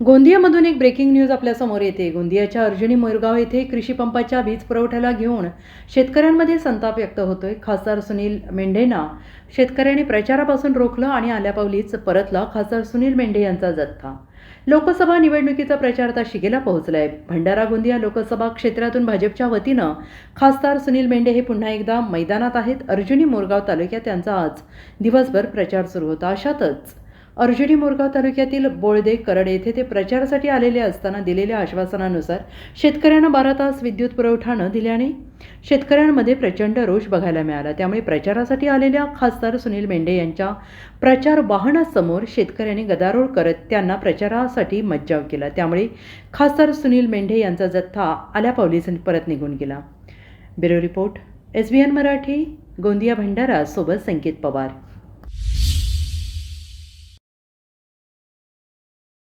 गोंदियामधून एक breaking news आपल्यासमोर येते. गोंदियाच्या अर्जुनी मोरगाव येथे कृषी पंपाच्या वीज पुरवठ्याला घेऊन शेतकऱ्यांमध्ये संताप व्यक्त होतोय. खासदार सुनील मेंढेंना शेतकऱ्यांनी प्रचारापासून रोखलं आणि आल्यापावलीच परतला खासदार सुनील मेंढे यांचा जथ्था. लोकसभा निवडणुकीचा प्रचार आता शिगेला पोहोचलाय. भंडारा गोंदिया लोकसभा क्षेत्रातून भाजपच्या वतीनं खासदार सुनील मेंढे हे पुन्हा एकदा मैदानात आहेत. अर्जुनी मोरगाव तालुक्यात त्यांचा आज दिवसभर प्रचार सुरू होता. अशातच अर्जुनी मोरगाव तालुक्यातील बोळदे करड येथे ते प्रचारासाठी आलेले असताना दिलेल्या आश्वासनानुसार शेतकऱ्यांना बारा तास विद्युत पुरवठा न दिल्याने शेतकऱ्यांमध्ये प्रचंड रोष बघायला मिळाला. त्यामुळे प्रचारासाठी आलेल्या खासदार सुनील मेंढे यांच्या प्रचार वाहनासमोर शेतकऱ्यांनी गदारोळ करत त्यांना प्रचारासाठी मज्जाव केला. त्यामुळे खासदार सुनील मेंढे यांचा जथ्था आल्या पावलीस परत निघून गेला. Bureau report S B N Marathi Gondia Bhandara सोबत संकेत पवार.